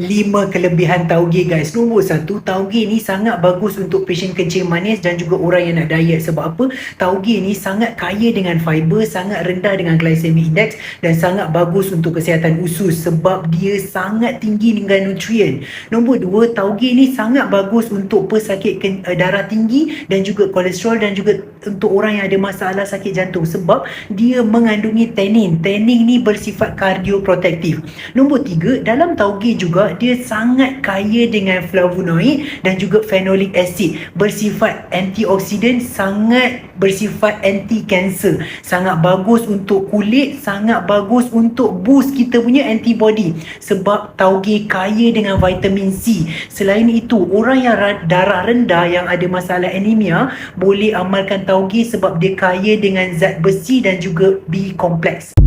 lima kelebihan tauge guys. Nombor satu, tauge ni sangat bagus untuk pasien kencing manis dan juga orang yang nak diet. Sebab apa? Tauge ni sangat kaya dengan fiber, sangat rendah dengan glycemic index dan sangat bagus untuk kesihatan usus sebab dia sangat tinggi dengan nutrien. Nombor dua, tauge ni sangat bagus untuk pesakit ken- eh, darah tinggi dan juga kolesterol dan juga untuk orang yang ada masalah sakit jantung sebab dia mengandungi tannin. Tannin ni bersifat kardioprotektif. Nombor tiga, dalam tauge juga dia sangat kaya dengan flavonoid dan juga phenolic acid. Bersifat antioksidan sangat bersifat anti cancer sangat bagus untuk kulit sangat bagus untuk boost kita punya antibody. Sebab tauge kaya dengan vitamin C. Selain itu orang yang ra- darah rendah yang ada masalah anemia boleh amalkan tauge sebab dia kaya dengan zat besi dan juga B kompleks